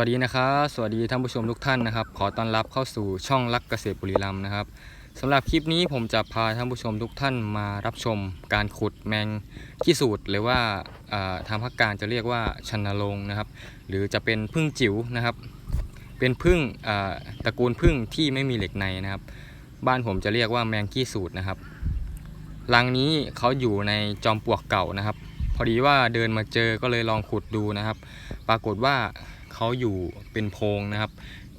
วัสดีนะครับสวัสดีท่านผู้ชมทุกท่านนะครับ ขอต้อนรับเข้าสู่ช่องรักเกษตรบุรีรัมย์นะครับสำหรับคลิปนี้ผมจะพาท่านผู้ชมทุกท่านมารับชมการขุดแมงขี้สูตรหรือว่าทางภาคกลางจะเรียกว่าชันนรงนะครับ หรือจะเป็นพึ่งจิ๋วนะครับ เป็นพึ่งตระกูลพึ่งที่ไม่มีเหล็กในนะครับ บ้านผมจะเรียกว่าแมงขี้สูตรนะครับรังนี้เขาอยู่ในจอมปลวกเก่านะครับ พอดีว่าเดินมาเจอก็เลยลองขุดดูนะครับ ปรากฏว่า เขาอยู่เป็นโพรงนะครับ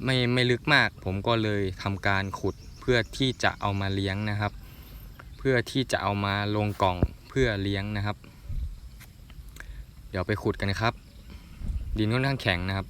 ไม่ไม่ลึกมาก ผมก็เลยทำการขุดเพื่อที่จะเอามาเลี้ยงนะครับ เพื่อที่จะเอามาลงกล่องเพื่อเลี้ยงนะครับ เดี๋ยวไปขุดกันนะครับ ดินค่อนข้างแข็งนะครับ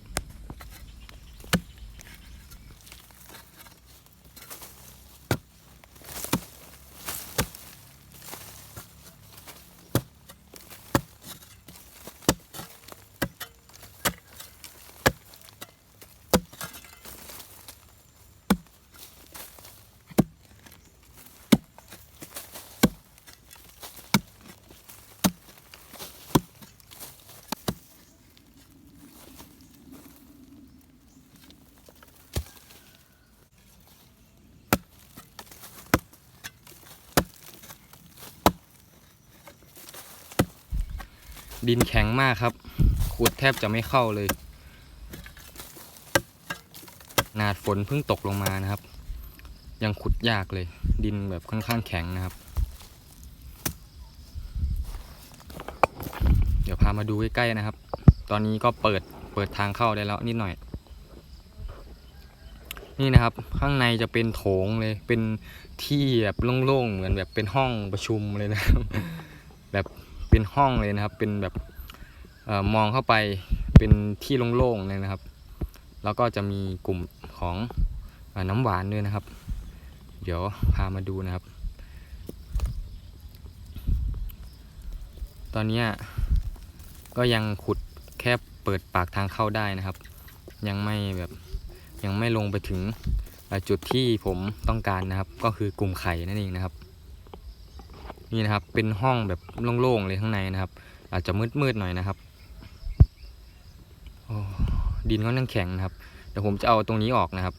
ดินแข็งมากครับ ขุดแทบจะไม่เข้าเลยนาดฝนเพิ่งตกลงมานะครับ ยังขุดยากเลย ดินแบบค่อนข้างแข็งนะครับ เดี๋ยวพามาดูใกล้ๆนะครับ ตอนนี้ก็เปิดเปิดทางเข้าได้แล้วนิดหน่อย นี่นะครับข้างในจะเป็นโถงเลยเป็นที่แบบโล่งๆเหมือนแบบเป็นห้องประชุมเลยนะครับแบบ เป็นห้องเลยนะครับ เป็นแบบออมองเข้าไปเป็นที่โล่งๆเลยนะครับ แล้วก็จะมีกลุ่มของอน้ำหวานด้วยนะครับ เดี๋ยวพามาดูนะครับ ตอนนี้ก็ยังขุดแค่เปิดปากทางเข้าได้นะครับ ยังไม่แบบยังไม่ลงไปถึงจุดที่ผมต้องการนะครับ ก็คือกลุ่มไข่นั่นเองนะครับ นี่นะครับ เป็นห้องแบบโล่งๆเลยข้างในนะครับ อาจจะมืดๆหน่อยนะครับดินค่อนข้างแข็งนะครับเดี๋ยวผมจะเอาตรงนี้ออกนะครับ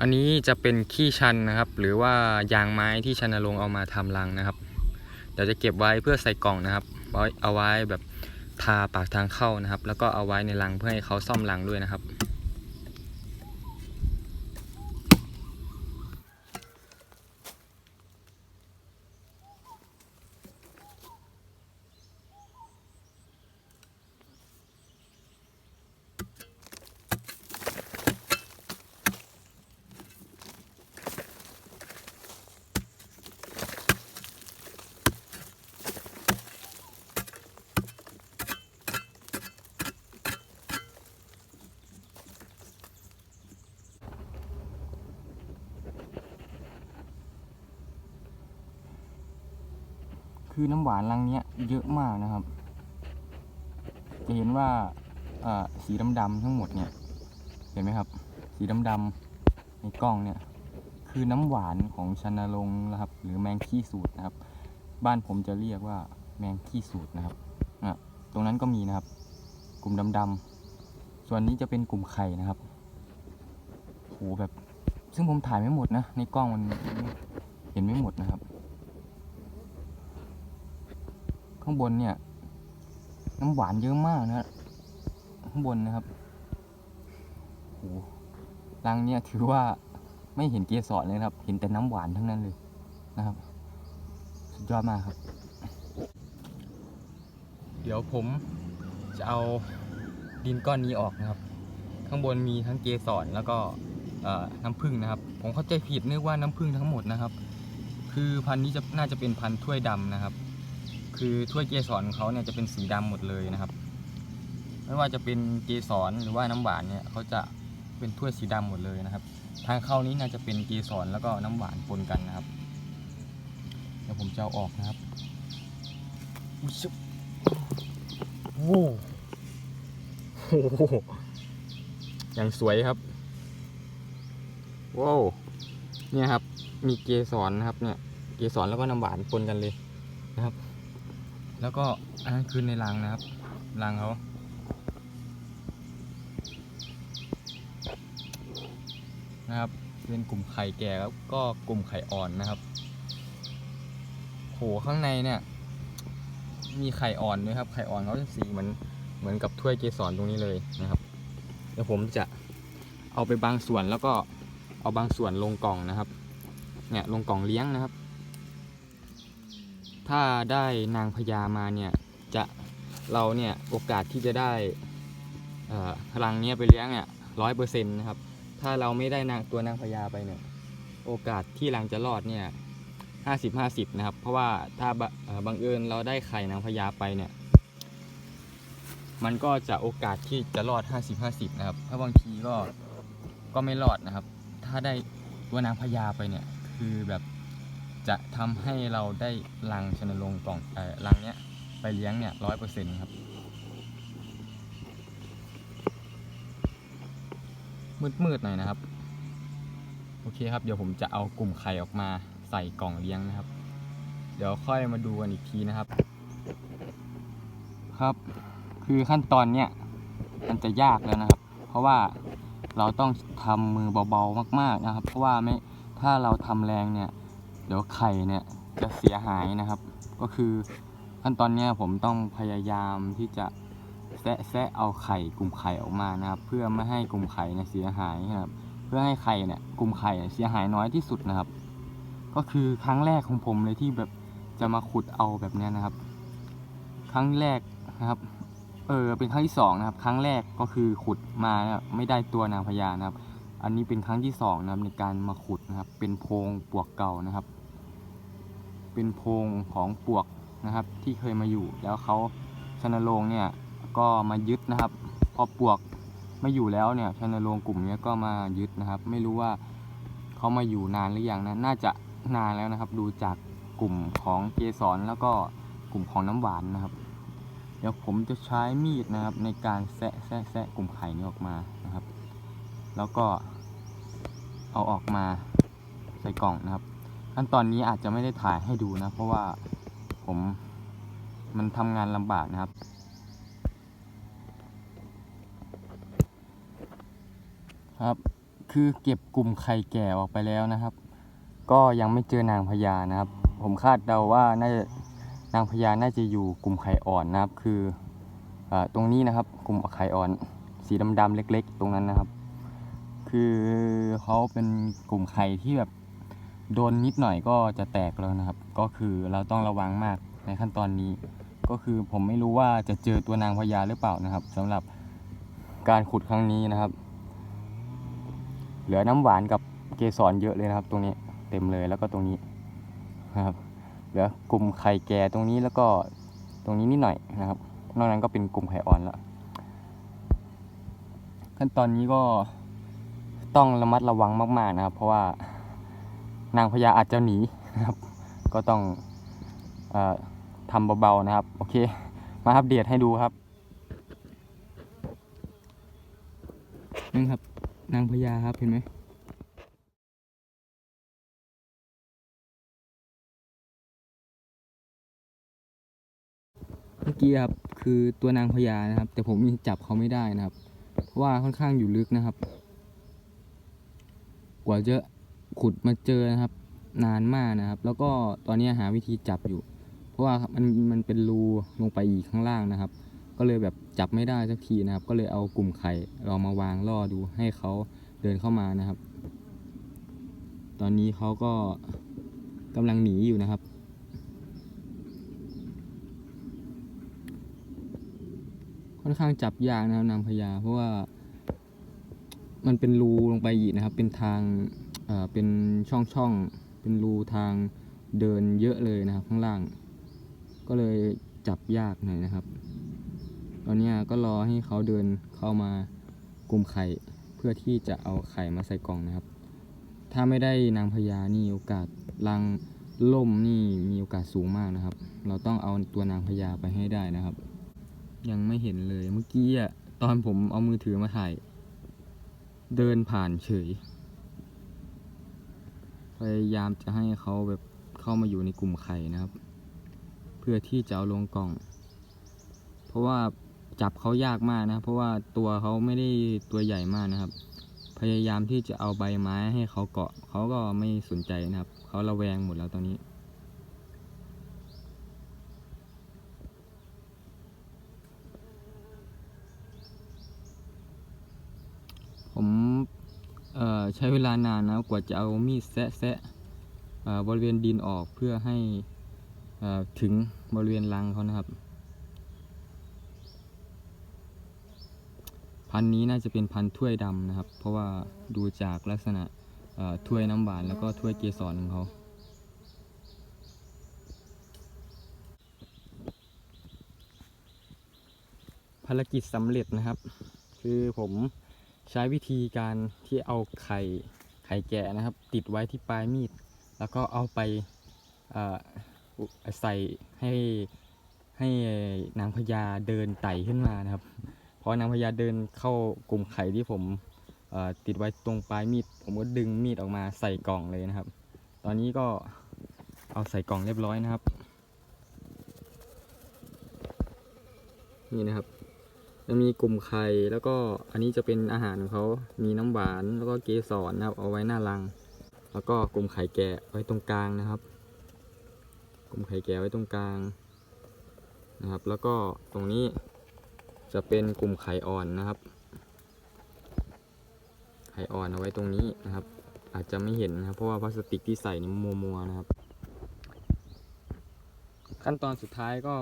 อันนี้จะเป็นขี้ชันนะครับ หรือว่ายางไม้ที่ชันนรงเอามาทำรังนะครับ ดี๋ยวจะเก็บไว้เพื่อใส่กล่องนะครับเอาไว้แบบทาปากทางเข้านะครับ แล้วก็เอาไว้ในรังเพื่อให้เขาซ่อมรังด้วยนะครับ คือน้ำหวานรังเนี้ยเยอะมากนะครับ จะเห็นว่าสีดำๆทั้งหมดเนี่ยเห็นไหมครับ สีดำๆในกล้องเนี่ยคือน้ำหวานของชนนรงนะครับ หรือแมงขี้สูตรนะครับ บ้านผมจะเรียกว่าแมงขี้สูตรนะครับอะตรงนั้นก็มีนะครับ กลุ่มดำๆส่วนนี้จะเป็นกลุ่มไข่นะครับโหแบบ ซึ่งผมถ่ายไม่หมดนะ ในกล้องมันเห็นไม่หมดนะครับ ข้างบนเนี่ย น้ำหวานเยอะมากนะข้างบนนะครับโหรังเนี่ยถือว่าไม่เห็นเกสรเลยครับ เห็นแต่น้ำหวานทั้งนั้นเลยนะครับ สุดยอดมากครับ เดี๋ยวผมจะเอาดินก้อนนี้ออกนะครับ ข้างบนมีทั้งเกสรแล้วก็น้ำผึ้งนะครับ ผมเข้าใจผิดนึกว่าน้ำผึ้งทั้งหมดนะครับ คือพันธุ์นี้จะน่าจะเป็นพันธุ์ถ้วยดำนะครับ คือถ้วยเกสรเขาเนี่ยจะเป็นสีดำหมดเลยนะครับ ไม่ว่าจะเป็นเกสรหรือว่าน้ำหวานเนี่ยเขาจะเป็นถ้วยสีดำหมดเลยนะครับ ทางเข้านี้น่าจะเป็นเกสรแล้วก็น้ำหวานปนกันนะครับเดี๋ยวผมจะเอาออกนะครับอุ๊ยชุบโว้โหอย่างสวยครับว้าวเนี่ยครับ มีเกสรนะครับเนี่ย เกสรแล้วก็น้ำหวานปนกันเลยนะครับ แล้วก็อันนั้นคือในรังนะครับรังเขานะครับเป็นกลุ่มไข่แก่แล้วก็กลุ่มไข่อ่อนนะครับโหข้างในเนี่ย มีไข่อ่อนด้วยครับ ไข่อ่อนเขาจะสีเหมือนเหมือนกับถ้วยเกสรตรงนี้เลยนะครับ เดี๋ยวผมจะเอาไปบางส่วนแล้วก็เอาบางส่วนลงกล่องนะครับ เนี่ยลงกล่องเลี้ยงนะครับ ถ้าได้นางพญามาเนี่ยจะเราเนี่ยโอกาสที่จะได้เอ่อรังเนี้ยไปเลี้ยงเนี่ยร้อยเปอร์เซ็นต์นะครับ ถ้าเราไม่ได้นางตัวนางพญาไปเนี่ยโอกาสที่รังจะรอดเนี่ยห้าสิบห้าสิบนะครับ เพราะว่าถ้าบังเอิญเราได้ไข่นางพญาไปเนี่ยมันก็จะโอกาสที่จะรอด 50 50 นะครับ ถ้าบางทีก็ก็ไม่รอดนะครับ ถ้าได้ตัวนางพญาไปเนี่ย คือแบบ จะทำให้เราได้รังชนลงกล่องเอ่อรังเนี้ยไปเลี้ยงเนี่ยร้อยเปอร์เซ็นต์ครับ มืดๆหน่อยนะครับ โอเคครับ เดี๋ยวผมจะเอากลุ่มไข่ออกมาใส่กล่องเลี้ยงนะครับ เดี๋ยวค่อยมาดูกันอีกทีนะครับ ครับ คือขั้นตอนเนี้ยมันจะยากแล้วนะครับ เพราะว่าเราต้องทำมือเบาๆมาก ๆนะครับ เพราะว่าไม่ถ้าเราทำแรงเนี่ย เดี๋ยวไข่เนี่ยจะเสียหายนะครับ ก็คือขั้นตอนเนี้ยผมต้องพยายามที่จะแซะแซะเอาไข่กลุ่มไข่ออกมานะครับ เพื่อไม่ให้กลุ่มไข่เนี่ยเสียหายนะครับ เพื่อให้ไข่เนี่ยกลุ่มไข่เสียหายน้อยที่สุดนะครับ ก็คือครั้งแรกของผมเลยที่แบบจะมาขุดเอาแบบเนี้ยนะครับ ครั้งแรกนะครับเออเป็นครั้งที่สองนะครับ ครั้งแรกก็คือขุดมาไม่ได้ตัวนางพญานะครับ อันนี้เป็นครั้งที่สองนะครับในการมาขุดนะครับ เป็นโพงปวกเก่านะครับ เป็นโพรงของปวกนะครับ ที่เคยมาอยู่ แล้วเขาชนโรงเนี่ยก็มายึดนะครับ พอปวกไม่อยู่แล้วเนี่ยชนโรงกลุ่มเนี้ยก็มายึดนะครับ ไม่รู้ว่าเขามาอยู่นานหรือยังนะน่าจะนานแล้วนะครับ ดูจากกลุ่มของเกสรแล้วก็กลุ่มของน้ำหวานนะครับ เดี๋ยวผมจะใช้มีดนะครับ ในการแซะแซะแซะกลุ่มไข่นี้ออกมานะครับ แล้วก็เอาออกมาใส่กล่องนะครับ ขั้นตอนนี้อาจจะไม่ได้ถ่ายให้ดูนะ เพราะว่าผมมันทำงานลำบากนะครับครับ คือเก็บกลุ่มไข่แก่ออกไปแล้วนะครับ ก็ยังไม่เจอนางพญานะครับ ผมคาดเดาว่าน่าจะนางพญาน่าจะอยู่กลุ่มไข่อ่อนนะครับ คืออตรงนี้นะครับ กลุ่มไข่อ่อน สีดำๆเล็ก ๆ ตรงนั้นนะครับ คือเขาเป็นกลุ่มไข่ที่แบบ โดนนิดหน่อยก็จะแตกแล้วนะครับ ก็คือเราต้องระวังมากในขั้นตอนนี้ ก็คือผมไม่รู้ว่าจะเจอตัวนางพญาหรือเปล่านะครับสำหรับการขุดครั้งนี้นะครับ เหลือน้ำหวานกับเกสรเยอะเลยนะครับ ตรงนี้เต็มเลยแล้วก็ตรงนี้นะครับ เหลือกลุ่มไข่แก่ตรงนี้แล้วก็ตรงนี้นิดหน่อยนะครับ นอกนั้นก็เป็นกลุ่มไข่อ่อนล้วขั้นตอนนี้ก็ต้องระมัดระวังมาก ๆนะครับ เพราะว่า นางพญาอาจจะหนีนะครับ ก็ต้องออทำเบาๆนะครับ โอเค มาอัปเดตให้ดูครับนี่ครับ นางพญาครับเห็นไหมเมื่อกี้ครับคือตัวนางพญานะครับ แต่ผมยังจับเขาไม่ได้นะครับ เพราะว่าค่อนข้างอยู่ลึกนะครับ กว่าจะ ขุดมาเจอนะครับ นานมากนะครับ แล้วก็ตอนนี้หาวิธีจับอยู่ เพราะว่ามันมันเป็นรูลงไปอีกข้างล่างนะครับ ก็เลยแบบจับไม่ได้สักทีนะครับ ก็เลยเอากลุ่มไข่เรามาวางล่อดูให้เขาเดินเข้ามานะครับ ตอนนี้เขาก็กำลังหนีอยู่นะครับค่อนข้างจับยากนะครับนางพญาเพราะว่ามันเป็นรูลงไปอีกนะครับ เป็นทาง เป็นช่องช่องๆเป็นรูทางเดินเยอะเลยนะครับ ข้างล่าง ก็เลยจับยากหน่อยนะครับ ตอนนี้ก็รอให้เขาเดินเข้ามากลุ่มไข่เพื่อที่จะเอาไข่มาใส่กล่องนะครับ ถ้าไม่ได้นางพญานี่โอกาสรังล่มนี่มีโอกาสสูงมากนะครับ เราต้องเอาตัวนางพญาไปให้ได้นะครับ ยังไม่เห็นเลยเมื่อกี้อะตอนผมเอามือถือมาถ่าย เดินผ่านเฉย พยายามจะให้เขาแบบเข้ามาอยู่ในกลุ่มไข่นะครับ เพื่อที่จะเอาลงกล่อง เพราะว่าจับเขายากมากนะ เพราะว่าตัวเขาไม่ได้ตัวใหญ่มากนะครับ พยายามที่จะเอาใบไม้ให้เขาเกาะเขาก็ไม่สนใจนะครับ เขาระแวงหมดแล้วตอนนี้ ผมเอ่อ ใช้เวลานานนะกว่าจะเอามีดแซะแซะบริเวณดินออกเพื่อให้ถึงบริเวณรังเขานะครับ พันนี้น่าจะเป็นพันถ้วยดำนะครับ เพราะว่าดูจากลักษณะถ้วยน้ำหวานแล้วก็ถ้วยเกสรของเขาภารกิจสำเร็จนะครับ คือผม ใช้วิธีการที่เอาไข่ไข่แกะนะครับ ติดไว้ที่ปลายมีด แล้วก็เอาไปใส่ให้ให้นางพญาเดินไต่ขึ้นมานะครับพอนางพญาเดินเข้ากลุ่มไข่ที่ผมติดไว้ตรงปลายมีด ผมก็ดึงมีดออกมาใส่กล่องเลยนะครับ ตอนนี้ก็เอาใส่กล่องเรียบร้อยนะครับ นี่นะครับ จะมีกลุ่มไข่แล้วก็อันนี้จะเป็นอาหารของเขา มีน้ำหวานแล้วก็เกสรนะครับ เอาไว้หน้ารัง แล้วก็กลุ่มไข่แก่ไว้ตรงกลางนะครับ กลุ่มไข่แก่ไว้ตรงกลางนะครับ แล้วก็ตรงนี้จะเป็นกลุ่มไข่อ่อนนะครับ ไข่อ่อนเอาไว้ตรงนี้นะครับ อาจจะไม่เห็นนะครับ เพราะว่าพลาสติกที่ใส่นี่มัวมัวๆนะครับ ขั้นตอนสุดท้ายก็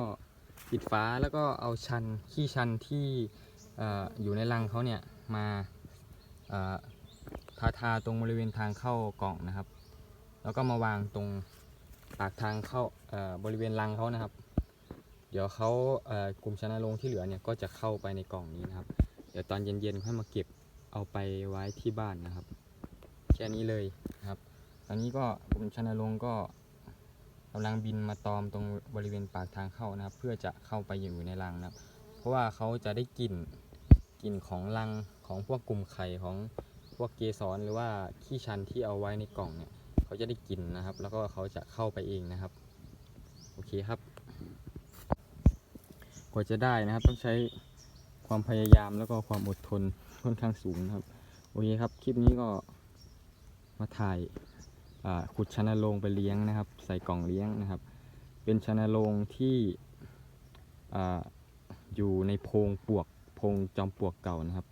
ปิดฝาแล้วก็เอาชันขี้ชันที่อ่อยู่ในรังเขาเนี่ยมาทาทาตรงบริเวณทางเข้ากล่องนะครับ แล้วก็มาวางตรงปากทางเข้าบริเวณรังเขานะครับ เดี๋ยวเขาเอ่อกลุ่มชนะลงที่เหลือเนี่ยก็จะเข้าไปในกล่องนี้นะครับ เดี๋ยวตอนเย็นๆค่อยมาเก็บเอาไปไว้ที่บ้านนะครับ แค่นี้เลยนะครับ ตอนนี้ก็กลุ่มชนะลงก็ กำลังบินมาตอมตรงบริเวณปากทางเข้านะครับ เพื่อจะเข้าไปอยู่ในรังนะครับ เพราะว่าเขาจะได้กลิ่นกลิ่นของรังของพวกกลุ่มไข่ของพวกเกสรหรือว่าขี้ชันที่เอาไว้ในกล่องเนี่ยเขาจะได้กลิ่นนะครับ แล้วก็เขาจะเข้าไปเองนะครับโอเคครับกว่าจะได้นะครับต้องใช้ความพยายามแล้วก็ความอดทนค่อนข้างสูงนะครับ โอเคครับ คลิปนี้ก็มาถ่าย ขุดชนโรงไปเลี้ยงนะครับ ใส่กล่องเลี้ยงนะครับ เป็นชนโรงที่ออยู่ในโพงปวกโพงจอมปวกเก่านะครับ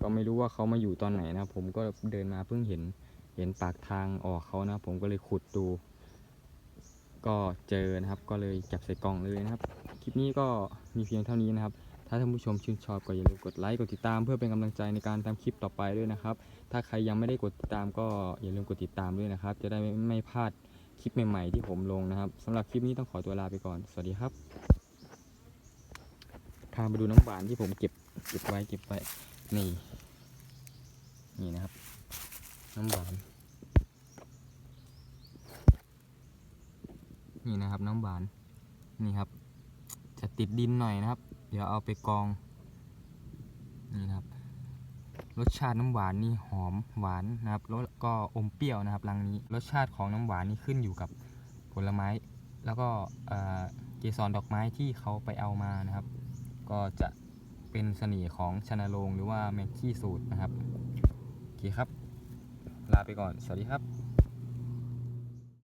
ก็ไม่รู้ว่าเขามาอยู่ตอนไหนนะผมก็เดินมาเพิ่งเห็นเห็นปากทางออกเขานะผมก็เลยขุดดูก็เจอนะครับก็เลยจับใส่กล่องเลยนะครับ คลิปนี้ก็มีเพียงเท่านี้นะครับ ถ้าท่านผู้ชมชื่นชอบก็อย่าลืมกดไลค์กดติดตามเพื่อเป็นกำลังใจในการทำคลิปต่อไปด้วยนะครับ ถ้าใครยังไม่ได้กดติดตามก็อย่าลืมกดติดตามด้วยนะครับ จะได้ไม่ไม่พลาดคลิปใหม่ๆที่ผมลงนะครับสำหรับคลิปนี้ต้องขอตัวลาไปก่อน สวัสดีครับพาไปดูน้ำหวานที่ผมเก็บเก็บไว้เก็บไว้นี่นี่นะครับ น้ำหวานนี่นะครับน้ำหวานนี่ครับ จะติดดินหน่อยนะครับ เดี๋ยวเอาไปกองนี่นะครับ รสชาติน้ำหวานนี่หอมหวานนะครับแล้วก็อมเปรี้ยวนะครับรังนี้ รสชาติของน้ำหวานนี่ขึ้นอยู่กับผลไม้ แล้วก็เกสรดอกไม้ที่เขาไปเอามานะครับ ก็จะเป็นเสน่ห์ของชนโรงหรือว่าแมงขี้สูตรนะครับโอเคครับ ลาไปก่อน สวัสดีครับ